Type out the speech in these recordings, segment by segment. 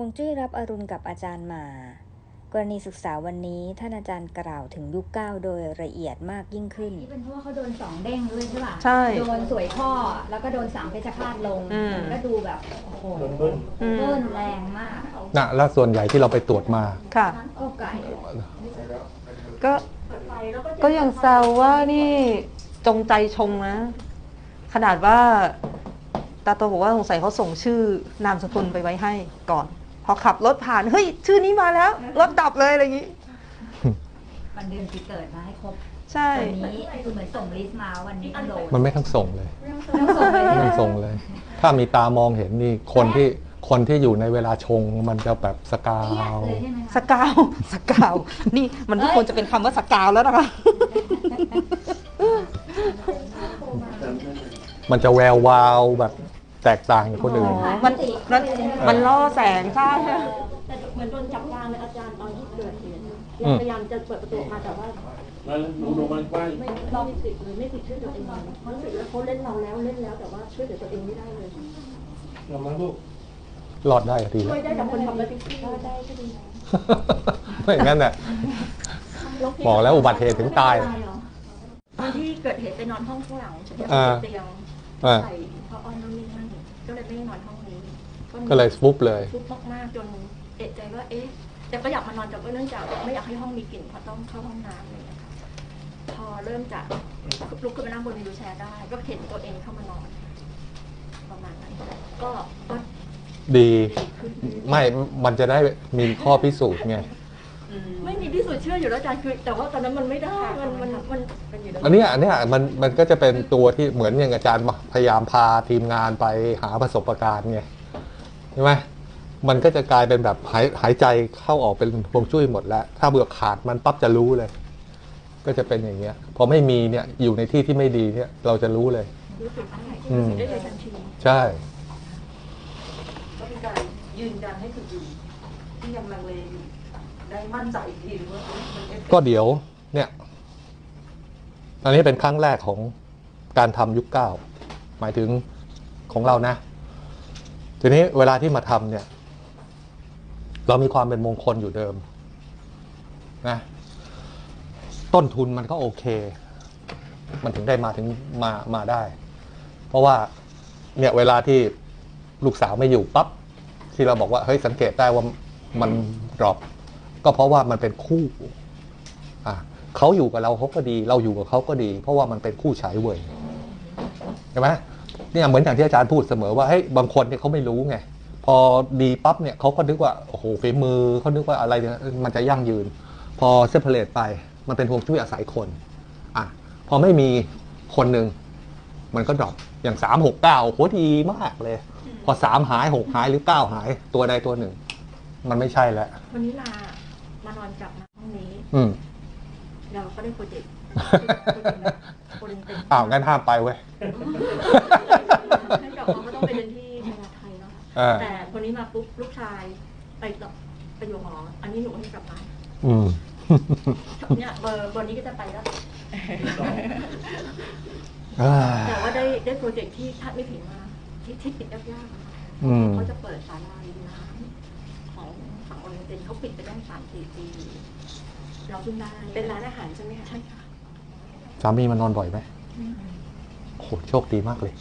ฮวงจุ้ยรับอรุณกับอาจารย์หมา กรณีศึกษาวันนี้ท่านอาจารย์กล่าวถึงยุคเก้าโดยละเอียดมากยิ่งขึ้น นี่เป็นเพราะว่าเขาโดนสองเด้งด้วยใช่ป่ะใช่โดนสวยพ่อแล้วก็โดนสามเพชฌฆาตลงอืม ก็ดูแบบโอ้โหอืมเบิ้ลแรงมากนะแล้วส่วนใหญ่ที่เราไปตรวจมา ค่ะโอ้ไก่ก็ก็ยังแซวว่านี่จงใจชงนะ ขนาดว่า ตาโตบอกว่าสงสัยเขาส่งชื่อนามสกุลไปไว้ให้ก่อนพ อขับรถผ่าน เฮ้ย ชื่อนี้มาแล้ว รถดับเลยอะไรอย่างนี้ วันเดือนปีเกิดมาให้ครบใช่ วันนี้คือเหมือนส่งลิสต์มาวันนี้ต้องโดนมันไม่ทั้งส่งเลยต้องส่งเลยไม่ทั้งส่งเลย ถ้ามีตามองเห็นนี่คนที่คนที่อยู่ในเวลาชงมันจะแบบสกาเทียบวเลยใช่ไหมสคะกาวสกาว นี่มันไม่ควรจะเป็นคำว่าสกาวแล้วนะคะ มันจะแวววาวแบบ แตกต่างจากคนอื่นอ๋อมันมันมันล่อแสงใช่ไหมแต่เหมือนโดนจับกลางเลยอาจารย์ตอนที่เกิดเหตุอืยังมพยายามจะเปิดประตูออกมาแต่ว่ามาหนูหนูมันไปไม่เราไม่ติดเลยไม่ติดช่วยตัวเองเลยรู้สึกว่าเขาเล่นเราแล้วเล่นแล้วแต่ว่าช่วยเหลือตัวเองไม่ได้เลยเรามาลูกรอดได้ก็ดีช่แล้ววยได้กับคนทำแล้วที่ช่วยได้ก็ดีไม่อย่างนั้นน่ะบอกแล้วอุบัติเหตุถึงตายตอนที่เกิดเหตุไปนอนห้องข้างหลังเตียงอ่าเตียงอ่าใส่พระอ้อนนู่นนี่นั่น ก็เลยไม่ได้นอนห้องนี้ก็เลยฟุบเลยฟุบมากๆจนเอะใจว่าเอ๊ะแต่ก็อยากมานอนแต่ก็เนื่องจากไม่อยากให้ห้องมีกลิ่นเพราะต้องเข้าห้องน้ำอะไรอย่างเงี้ยค่ะพอเริ่มจากลุกขึ้นมานั่งบนวีลแชร์ได้ ก็เห็นตัวเองเข้ามานอน ประมาณนั้นก็ก็ดีดีขึ้นไม่ มันจะได้มีข้อพิสูจน์ไงไม่มีพิสูจน์ เชื่ออยู่แล้วอาจารย์คือ แต่ว่าตอนนั้นมันไม่ได้มันมันมันเป็นอยู่แล้วอันเนี้ยอันเนี้ยมันมันก็จะเป็นตัวที่เหมือนอย่างอาจารย์พยายามพาทีมงานไปหาประสบการณ์ไงใช่ไหมมันก็จะกลายเป็นแบบหายหายใจเข้าออกเป็นพวงจุ้ยหมดแล้ว ถ้าเบื่อขาดมันปั๊บจะรู้เลย ก็จะเป็นอย่างเงี้ยพอไม่มีเนี่ยอยู่ในที่ที่ไม่ดีเนี่ย เราจะรู้เลย รู้สึกได้อืม ได้เลยทันทีใช่ ก็เป็นการยืนยันให้คนอื่นที่ยังลังเลอยู่ ได้มั่นใจอีกทีว่ามันเอฟเฟกต์ก็เดี๋ยวเนี่ยอันนี้เป็นครั้งแรกของการทำยุคเก้าหมายถึงของเรานะ ทีนี้เวลาที่มาทำเนี่ย เรามีความเป็นมงคลอยู่เดิมนะต้นทุนมันก็โอเค มันถึงได้มาถึงมามาได้ เพราะว่าเนี่ยเวลาที่ลูกสาวไม่อยู่ปั๊บที่เราบอกว่าเฮ้ยสังเกตได้ว่ามันดรอป ก็เพราะว่ามันเป็นคู่อะเขาอยู่กับเราเขาก็ดี เราอยู่กับเขาก็ดี เพราะว่ามันเป็นคู่ฉายเว่ยใช่ไหมเนี่ยเหมือนอย่างที่อาจารย์พูดเสมอว่าเฮ้ยบางคนเนี่ยเขาไม่รู้ไงพอดีปั๊บเนี่ยเขาก็นึกว่าโอ้โหฝีมือเขานึกว่าอะไรเนี่ยมันจะยั่งยืน พอเซปเปอร์เลตไป มันเป็นพวงจุ้ยอาศัยคนอะพอไม่มีคนหนึ่งมันก็ดรอปอย่างสามหกเก้าโหดีมากเลย พอสามหายหกหายหรือเก้าหายตัวใดตัวหนึ่ง มันไม่ใช่แล้ววันนี้ลามานอนกลับมาห้ องนี้อืมเราก็ได้โปรเจกต์โปรเจกต์เป็นอ้าวงั้นห้ามไปเว้ยให้กลับมาก็ต้องไปเรียนที่มหาไทยเนาะเออแต่คนนี้มาปุ๊บลูกชายไปต่อไปอยู่หออันนี้หนูให้กลับมาอืมเนี่ยเบอร์เบอร์นี้ก็จะไปแล้วอ่าแต่ว่าได้ได้โปรเจกต์ที่คาดไม่ถึงมาที่ที่ปิดยากๆอะค่ะอืมเขาจะเปิดศาลาริมน้ำของฝั่งโอเรียนเตนเขาปิดไปได้สามสี่ปี เราเพิ่งได้เป็นร้านอาหารใช่ไหมคะใช่ค่ะสามีมานอนบ่อยไหมโหโชคดีมากเลย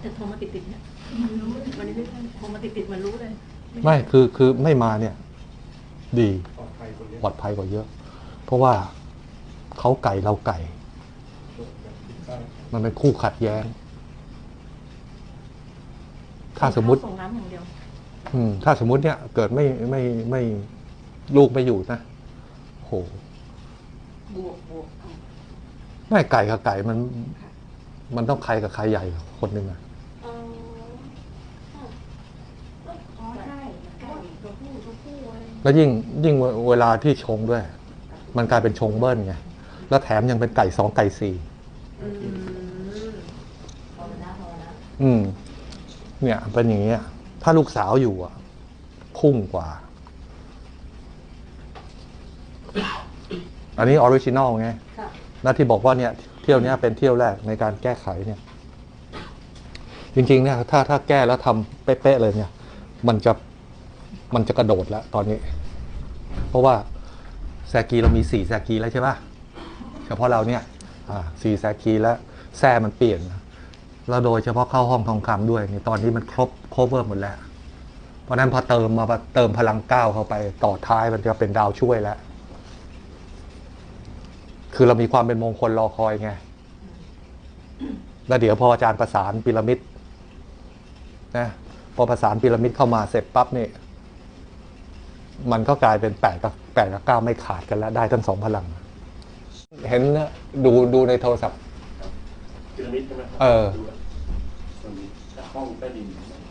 แต่โทรมาติดติดๆเนี่ยวันนี้ไม่ใช่โทรมาติดติดๆมันรู้เลย ไม่คือคือไม่มาเนี่ย ดีปลอดภัยกว่าเยอะปลอดภัยกว่าเยอะ เพราะว่าเขาไก่เราไก่ มันเป็นคู่ขัดแย้ง ถ้าสมมติส่งน้ำอย่างเดียว อืม ถ้าสมมติเนี่ย เกิดไม่ไม่ไม่ลูกไม่อยู่นะโหบวกบวกไม่ไก่กับไก่มัน มันต้องใครกับใครใหญ่คนหนึ่งอะอ๋อใช่ไก่ตัวผู้ตัวผู้อะไรแล้วยิ่งยิ่งเวเวลาที่ชงด้วย มันกลายเป็นชงเบิ้ลไงแล้วแถมยังเป็นไก่สองไก่สี่อืมอืม เนี่ยเป็นอย่างเงี้ย ถ้าลูกสาวอยู่อะพุ่งกว่า อันนี้ออริจินอลไงค่ะแล้วที่บอกว่าเนี่ยเที่ยวเนี้ยเป็นเที่ยวแรกในการแก้ไขเนี่ย จริงๆเนี่ยถ้าถ้าแก้แล้วทำเป๊ะๆเลยเนี่ย มันจะมันจะกระโดดแล้วตอนนี้ เพราะว่าแซกีเรามีสี่แซกีแล้วใช่ปะเฉพาะเราเนี่ยอ่าสี่แซกีแล้วแซ่มันเปลี่ยน แล้วโดยเฉพาะเข้าห้องทองคำด้วยนี่ตอนนี้มันครบโคเวอร์หมดแล้ว เพราะฉะนั้นพอเติมมาเติมพลังก้าวเข้าไปต่อท้ายมันจะเป็นดาวช่วยแล้ว คือเรามีความเป็นมงคลรอคอยไงแล้วเดี๋ยวพออาจารย์ประสานพีระมิดนะพอประสานพีระมิดเข้ามาเสร็จปั๊บนี่มันก็กลายเป็นแปดกับแปดกับเก้าไม่ขาดกันแล้วได้ทั้งสองพลัง เห็นนะดูดูในโทรศัพท์พีระมิดใช่ไหมครัเออดูแบบมันมีห้องใต้ดิน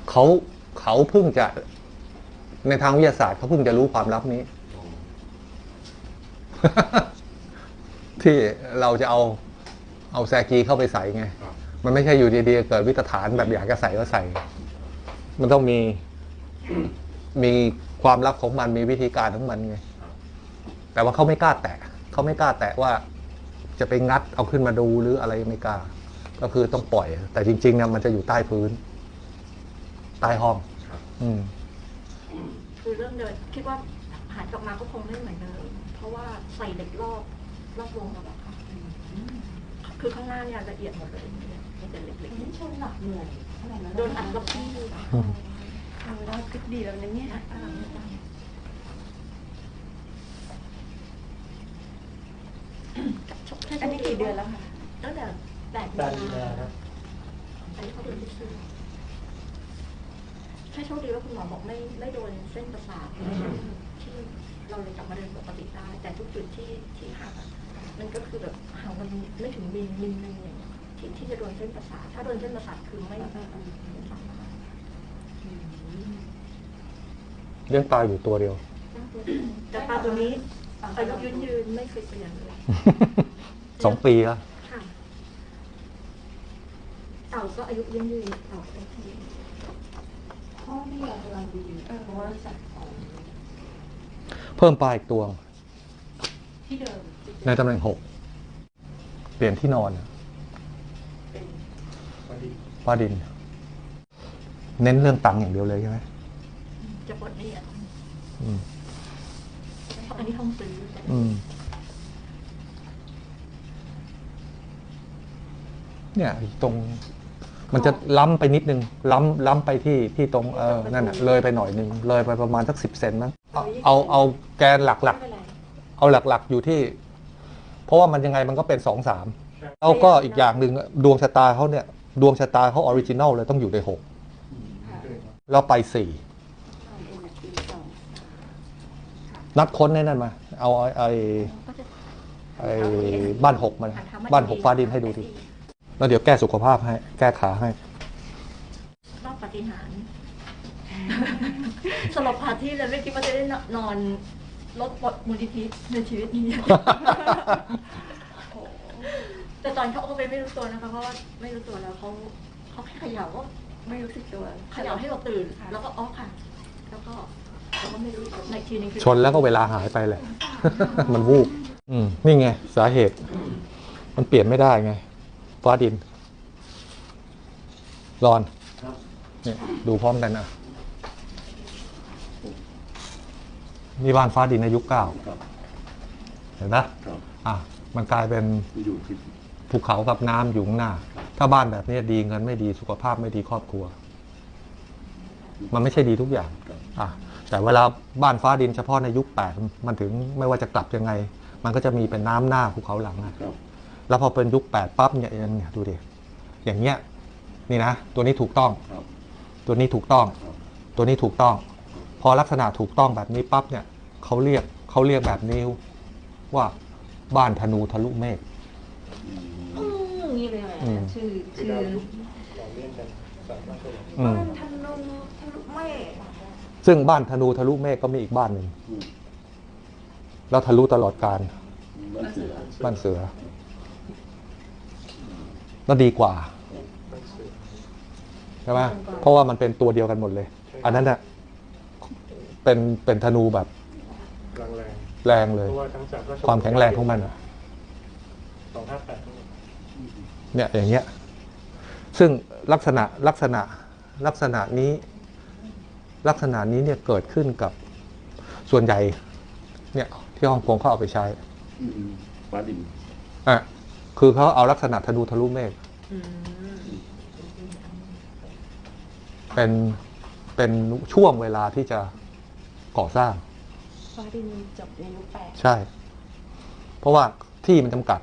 เขาเขาเพิ่งจะ ในทางวิทยาศาสตร์เขาเพิ่งจะรู้ความลับนี้ ที่เราจะเอาเอาแซกีเข้าไปใส่ไงครับมันไม่ใช่อยู่ดีๆเกิดวิตฐานแบบอยากจะใส่ก็ใส่ มันต้องมีมีความลับของมันมีวิธีการของมันไง แต่ว่าเขาไม่กล้าแตะเขาไม่กล้าแตะว่าจะไปงัดเอาขึ้นมาดูหรืออะไรไม่กล้า ก็คือต้องปล่อย แต่จริงๆเนี่ยมันจะอยู่ใต้พื้น ใต้ห้อง อืมคือเริ่มเดินคิดว่าหันกลับมาก็คงไม่เหมือนเดิมเพราะว่าใส่เหล็กรอบ รอบวงเราอะค่ะคือข้างหน้าเนี่ยละเอียดหมดเลยเนี่ยมีแต่เหล็กนี่ชนหนักเหนื่อยเท่าไหร่นะๆโดนอัดกับที่อืมเออเราคิดดีแล้วนะเนี่ยอันนี้กี่เดือนแล้วคะตั้งแต่แปดด้านมีนี้นานะครับอันนี้เขาเดือนที่สี่แค่โชคดีว่าคุณหมอบอกไม่ไม่โดนเส้นประสาทที่ เราเลยกลับมาเดินปกติได้ แต่ทุกจุดที่ที่หักมันก็คือแบบห่างมันไม่ถึงมิลมิลนึงอย่างเงี้ยที่ที่จะโดนเส้นประสาทถ้าโดนเส้นประสาทคือไม่ไม่สามารถเลี้ยงปลาอยู่ตัวเดียว แต่ปลาตัวนี้อายุยืนยืนไม่เคยเปลี่ยนเลยสองปีแล้วค่ะเต่าก็อายุยืนยืนเต่าเป็นทีพ่อไม่อยากกำลังดีเพราะว่าสัตว์ เพิ่มปลาอีกตัวที่เดิมในตำแหน่งหกเปลี่ยนที่นอนเป็นวันดีฟ้าดิน เน้นเรื่องตังค์อย่างเดียวเลยใช่ไหมจะปลดหนี้อะอืมเพราะอันนี้ห้องซื้อแต่อืมเนี่ยตรง มันจะล้ำไปนิดนึง ล้ำล้ำไปที่ที่ตรงเออนั่นน่ะเลยไปหน่อยนึงเลยไปประมาณสักสิบเซนมั้ง เอาเอาเอาแกนหลักไม่เป็นไรๆเอาหลักๆอยู่ที่ เพราะว่ามันยังไงมันก็เป็นสองสามแล้วก็อีกอย่างหนึ่งดวงชะตาเขาเนี่ย ดวงชะตาเขาออริจินัลเลยต้องอยู่ในหกแล้วไปสี่นัดค้นในนั่นมา เอาไอ้ไอ้ก็จะไอ้บ้านหกมันบ้านหกฟ้าดินให้ดูดิแล้วเดี๋ยวแก้สุขภาพให้ แก้ขาให้รอบปฏิหารย์ สลบคาที่เลยไม่คิดว่าจะได้นอนรถปลดมูลนิธิในชีวิตนี้ แต่ตอนเขาเอาไปไม่รู้ตัวนะคะเพราะว่าไม่รู้ตัวแล้วเขาเขาแค่เขย่าก็ไม่รู้สึกตัวเขย่าให้เราตื่น แล้วก็อ๋อค่ะ แล้วก็เราก็ไม่รู้อีกในทีนึงคือชนแล้วก็เวลาหายไปแหละ มันวูบอืมนี่ไง สาเหตุ มันเปลี่ยนไม่ได้ไงฟ้าดิน รอนครับเนี่ยดูพร้อมกันอะ นี่บ้านฟ้าดินในยุคเก้าครับเห็นไหมครับอะมันกลายเป็นที่อยู่ที่ภูเขากับน้ำอยู่ข้างหน้า ถ้าบ้านแบบนี้ดีเงินไม่ดีสุขภาพไม่ดีครอบครัว มันไม่ใช่ดีทุกอย่างครับอะแต่เวลาบ้านฟ้าดินเฉพาะในยุคแปดมันถึงไม่ว่าจะกลับยังไง มันก็จะมีเป็นน้ำหน้าภูเขาหลังอะครับแล้วพอเป็นยุคแปดปั๊บเนี่ยเนี่ยดูดิอย่างเงี้ยนี่นะตัวนี้ถูกต้องครับตัวนี้ถูกต้องครับตัวนี้ถูกต้อง พอลักษณะถูกต้องแบบนี้ปั๊บเนี่ยเขาเรียกเขาเรียกแบบนี้ว่าบ้านธนูทะลุเมฆอืมนี่เลยแหละอืมชื่อคือชื่อดาวยุคเราเล่นกันสามารถตัวอืมธนูทะลุเมฆซึ่งบ้านธนูทะลุเมฆก็มีอีกบ้านหนึ่งอืมแล้วทะลุตลอดการบ้านเสือบ้านเสือแล้วดีกว่าใช่ไหมเพราะว่ามันเป็นตัวเดียวกันหมดเลย อันนั้นน่ะ เป็นเป็นธนูแบบแรงแรงแรงเลย เพราะว่าทั้งสามก็ชความแข็งแรงของมันอะสองห้าแปดทั้งหมดเนี่ยอย่างเงี้ย ซึ่งลักษณะลักษณะลักษณะนี้ ลักษณะนี้เนี่ยเกิดขึ้นกับส่วนใหญ่ เนี่ย ที่ฮ่องกงเขาเอาไปใช้อืมฟ้าดินอะคือเขาเอาลักษณะธนูทะลุเมฆเป็นเป็นช่วงเวลาที่จะ ก่อสร้างฟ้าดินจบในยุคแปดใช่ เพราะว่าที่มันจำกัด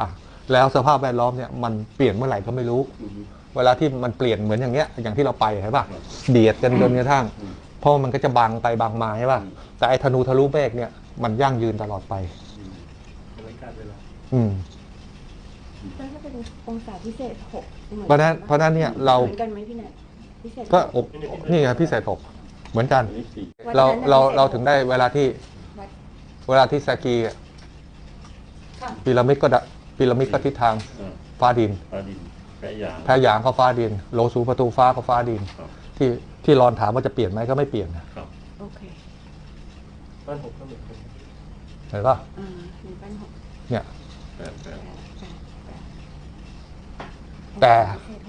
อะแล้วสภาพแวดล้อมเนี่ยมันเปลี่ยนเมื่อไหร่ก็ไม่รู้อืมเวลาที่มันเปลี่ยนเหมือนอย่างเงี้ย อย่างที่เราไปใช่ป่ะเดียดกันจนกระทั่งอืมเพราะมันก็จะบางไปบางมาใช่ป่ะอืมแต่ไอ้ธนูทะลุเมฆเนี่ยมันยั่งยืนตลอดไปไม่การเวลาอืมแล้วถ้าเป็นองศาพิเศษหกหมือเพราะฉะนั้นเพราะฉะนั้นเนี่ยเราเหมือนกันไหมพี่แนทพิเศษก็อบนี่ไงพี่ใส่ถก เหมือนกันอันนี้สี่วัดเรานั้นน่ะเราพิศษเราถึงได้เวลาที่วัดเวลาที่สกีอะพีระมิดก็ดะพีระมิดก็ทิศทางอ่าฟ้าดิน ฟ้าดินแปะยาง แพรยางก็ฟ้าดิน โลซูประตูฟ้าก็ฟ้าดิน ครับ ที่ที่รอนถามว่าจะเปลี่ยนไหมก็ไม่เปลี่ยนนะ ครับ โอเคบ้านผมก็เหมือนกันเห็นป่ะอ่ามีบ้านหกเนี่ยแปะแปะแปดแปดแต่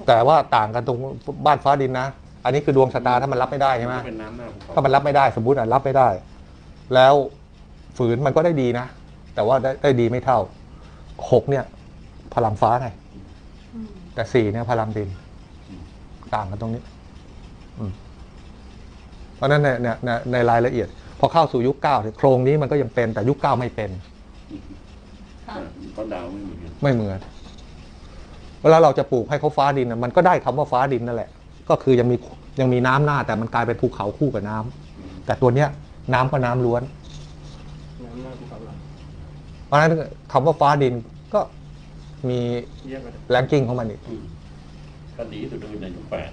แต่ว่าต่างกันตรงบ้านฟ้าดินนะ อันนี้คือดวงชะตาถ้ามันรับไม่ได้ใช่ไหมเป็นน้ำหน้าภูเขาถ้ามันรับไม่ได้สมมุติอะรับไม่ได้ แล้วฝืนมันก็ได้ดีนะ แต่ว่าได้ได้ดีไม่เท่าหกเนี่ย พลังฟ้าไง อืมแต่สี่เนี่ยพลังดิน ต่างกันตรงนี้ อืมเพราะฉะนั้นในในในในรายละเอียด พอเข้าสู่ยุคเก้าเนี่ยโครงนี้มันก็ยังเป็นแต่ยุคเก้าไม่เป็นอ่าก้อนดาวไม่เหมือนกันไม่เหมือน เวลาเราจะปลูกให้เขาฟ้าดินน่ะมันก็ได้คำว่าฟ้าดินนั่นแหละ ก็คือยังมียังมีน้ำหน้า แต่มันกลายเป็นภูเขาคู่กับน้ำแต่ตัวเนี้ยน้ำก็น้ำล้วนน้ำหน้าภูเขาหลังเพราะฉะนั้นคำว่าฟ้าดินก็มีแยกกันแรงกิ้งของมันอีกก็ดีที่สุดก็คือในยุคแปด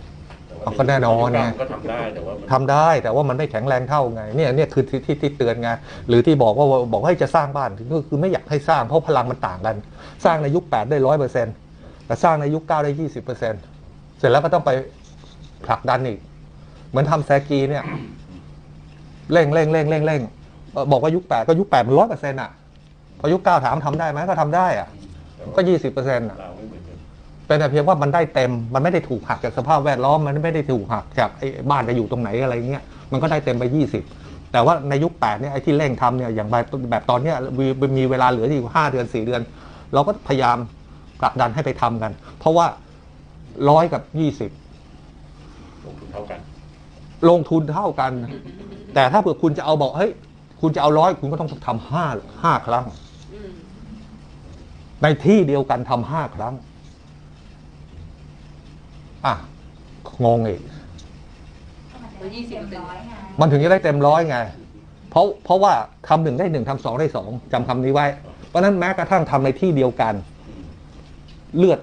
แต่ว่าอ๋อก็แน่นอนไงยุคเก้าก็ทำได้แต่ว่ามันทำได้แต่ว่ามันไม่แข็งแรงเท่าไงเนี่ยเนี่ยคือที่ที่ที่เตือนไงหรือที่บอกว่าบอกให้จะสร้างบ้านก็คือไม่อยากให้สร้างเพราะพลังมันต่างกัน สร้างในยุค 8 ได้ร้อยเปอร์เซ็นต์แต่สร้างในยุค 9 ได้ยี่สิบเปอร์เซ็นต์เสร็จแล้วก็ต้องไป ผลักดันอีก เหมือนทำแซกีเนี่ยเร่งเร่งเร่งเร่งเร่งบอกว่ายุค8ก็ยุค8มันร้อยเปอร์เซ็นต์อะพอยุค9ถามทำได้ไหมก็ทำได้อะ ก็ยี่สิบเปอร์เซ็นต์อะเป็นแต่เพียงว่ามันได้เต็ม มันไม่ได้ถูกหักจากสภาพแวดล้อม มันไม่ได้ถูกหักจากไอ้บ้านจะอยู่ตรงไหนอะไรเงี้ย มันก็ได้เต็มไป 20 แต่ว่าในยุค8เนี่ยไอ้ที่เร่งทำเนี่ย อย่างแบบตอนเนี้ยมีเวลาเหลืออยู่5เดือน4เดือน เราก็พยายามผลักดันให้ไปทำกัน เพราะว่าร้อยกับลงทุนเท่ากัน20ลงทุนเท่ากัน แต่ถ้าเผื่อคุณจะเอาบอกเฮ้ยคุณจะเอาร้อยคุณก็ต้องทำห้าห้าครั้ง ในที่เดียวกันทำห้าครั้ง อะ งงอีกยี่สิบเปอร์เซ็นต์มันถึงจะได้เต็มร้อยไง เพราะเพราะว่าทำหนึ่งได้หนึ่งทำสองได้สองจำคำนี้ไว้ เพราะฉะนั้นแม้กระทั่งทำในที่เดียวกัน เลือด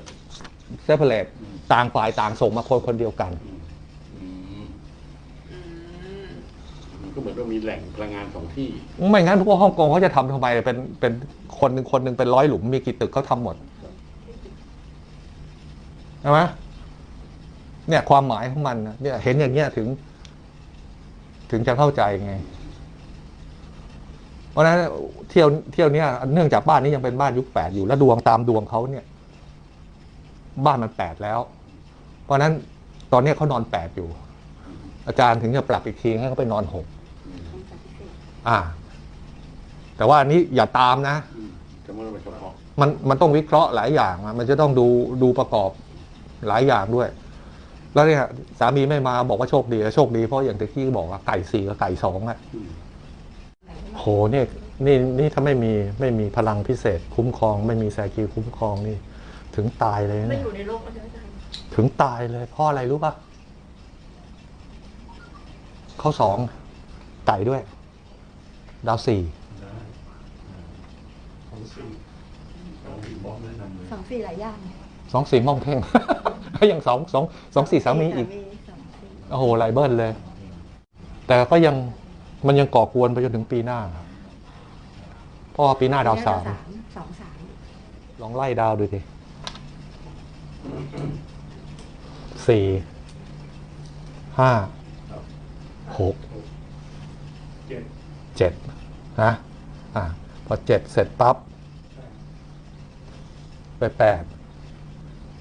เซปเปอร์เลตต่างฝ่ายต่างส่งมาคนคนเดียวกัน ก็เหมือนว่ามีแหล่งพลังงานสองที่ ไม่งั้นพวกฮ่องกงเขาจะทำทำไมเป็นเป็นคนหนึ่งคนหนึ่งเป็นร้อยหลุมมีกี่ตึกเขาทำหมดใช่ไหมเนี่ยความหมายของมันนะเนี่ยเห็นอย่างเงี้ยถึง ถึงจะเข้าใจไง เพราะฉะนั้นเที่ยวเที่ยวเนี้ยเนื่องจากบ้านนี้ยังเป็นบ้านยุคแปดอยู่แล้วดวงตามดวงเขาเนี่ย บ้านมันแปดแล้ว เพราะฉะนั้นตอนเนี้ยเขานอนแปดอยู่ อาจารย์ถึงจะปรับอีกทีให้เขาไปนอนหก อ่า แต่ว่าอันนี้อย่าตามนะอืมจะไม่ต้องไปเฉพาะมันมันต้องวิเคราะห์หลายอย่างอะมันจะต้องดูดูประกอบหลายอย่างด้วย แล้วเนี่ยสามีไม่มาบอกว่าโชคดีโชคดีเพราะอย่างที่บอกว่าไก่สี่กับไก่สองอะอืมโหเนี่ยนี่นี่ถ้าไม่มีไม่มีพลังพิเศษ คุ้มครอง ไม่มีแซกีคุ้มครองนี่ ถึงตายเลยไม่นะอยู่ในโลกแล้วใช่ไหมอาจารย์ถึงตายเลยเพราะอะไรรู้ปะเขาสองไก่ด้วย ดาวสี่ของสี่ของสี่บอมแนะนำเลยสองสี่หลายอย่างสองสี่มองเท่งก็ยังสองสองสองสี่สามีอีกสองสี่โอ้โหไลเบิลเลย แต่ก็ยังมันยังก่อกวนไปจนถึงปีหน้าเพราะว่าปีหน้าดาวสามสองสามลองไล่ดาวดูดิสี่ห้าหกเจ็ดเจ็ด นะอะพอเจ็ดเสร็จปั๊บไปแปด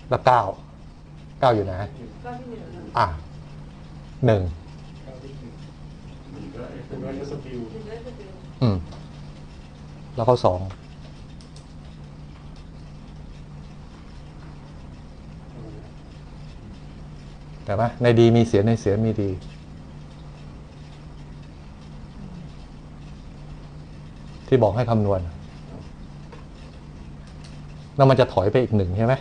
แล้วเก้าเก้าอยู่ไหนอะหนึ่งแล้วเอฟเป็นว่าสกิลอืมแล้วก็สองแต่ว่าในดีมีเสียในเสียมีดี ที่บอกให้คำนวณ แล้วมันจะถอยไปอีกหนึ่งใช่ไหม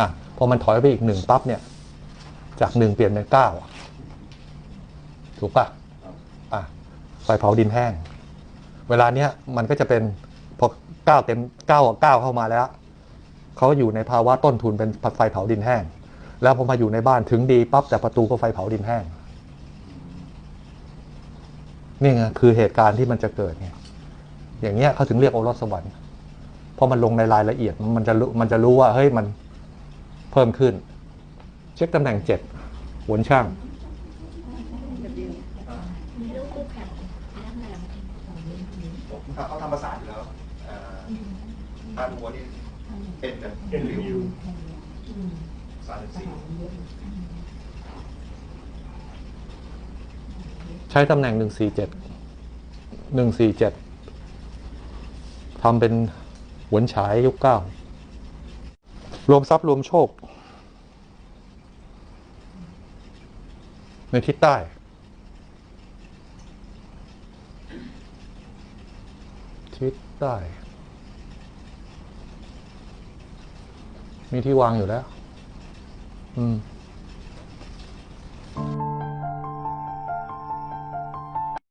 อะพอมันถอยไปอีกหนึ่งปั๊บเนี่ย จากหนึ่งเปลี่ยนเป็นเก้าถูกปะอะไฟเผาดินแห้ง เวลาเนี้ยมันก็จะเป็นพอเก้าเต็มเก้าเก้าเข้ามาแล้วเขาอยู่ในภาวะต้นทุนเป็นไฟเผาดินแห้ง แล้วพอมาอยู่ในบ้านถึงดีปั๊บแต่ประตูก็ไฟเผาดินแห้งนี่ไงคือเหตุการณ์ที่มันจะเกิดไง อย่างเงี้ยเขาถึงเรียกโอรสสวรรค์เพราะมันลงในรายละเอียดมันจะรู้มันจะรู้ว่าเฮ้ยมันเพิ่มขึ้น เช็คตำแหน่งเจ็ดหวนช่างมีลูกคู่แข่งแรงแรงเขาทำภาษานอยู่แล้วด้านหัวนี่เป็นกันเอ็นรีวิวสามสิบสี่ใช้ตำแหน่งหนึ่งสี่เจ็ดหนึ่งสี่เจ็ด ทำเป็นหวนฉายยุคเก้ารวมทรัพย์รวมโชค ในทิศใต้ ทิศใต้ มีที่วางอยู่แล้ว อืม